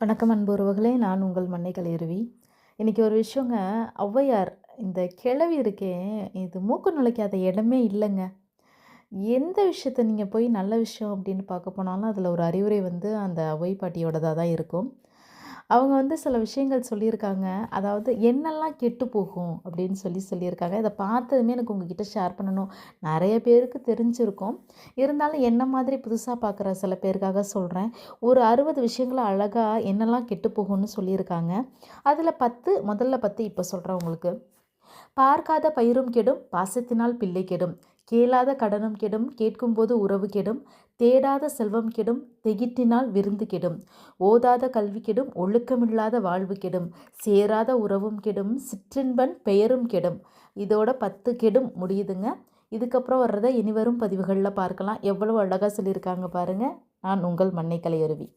வணக்கம் அன்பு உறவுகளே நான் உங்கள் மண்ணை கலையருவி இன்றைக்கி ஒரு விஷயங்க ஔவையார் இந்த கிழவி இருக்கே இது மூக்கு நுழைக்காத இடமே இல்லைங்க. எந்த விஷயத்த நீங்கள் போய் நல்ல விஷயம் அப்படின்னு பார்க்க போனாலும் அதில் ஒரு அறிவுரை வந்து அந்த ஔவை பாட்டியோடதாக தான் இருக்கும். அவங்க வந்து சில விஷயங்கள் சொல்லியிருக்காங்க. அதாவது என்னெல்லாம் கெட்டு போகும் அப்படின்னு சொல்லி சொல்லியிருக்காங்க. இதை பார்த்ததுமே எனக்கு உங்ககிட்ட ஷேர் பண்ணணும். நிறைய பேருக்கு தெரிஞ்சிருக்கும். இருந்தாலும் என்ன மாதிரி புதுசாக பார்க்குற சில பேருக்காக சொல்கிறேன் ஒரு அறுபது விஷயங்களை அழகாக என்னெல்லாம் கெட்டு போகும்னு சொல்லியிருக்காங்க. அதில் பத்து முதல்ல பத்து இப்போ சொல்கிறேன் உங்களுக்கு. பார்க்காத பயிரும் கெடும் பாசத்தினால் பிள்ளை கெடும். கேளாத கடனும் கெடும் கேட்கும்போது உறவு கெடும் தேடாத செல்வம் கெடும் தெகிட்டினால் விருந்து கெடும். ஓதாத கல்வி கெடும் ஒழுக்கமில்லாத வாழ்வு கெடும். சேராத உறவும் கெடும் சிற்றின்பன் பெயரும் கெடும். இதோட பத்து கெடும் முடியுதுங்க. இதுக்கப்புறம் வர்றதை இனிவரும் பதிவுகளில் பார்க்கலாம். எவ்வளவு அழகாக சொல்லியிருக்காங்க பாருங்கள் நான் உங்கள் மண்ணை கலையருவி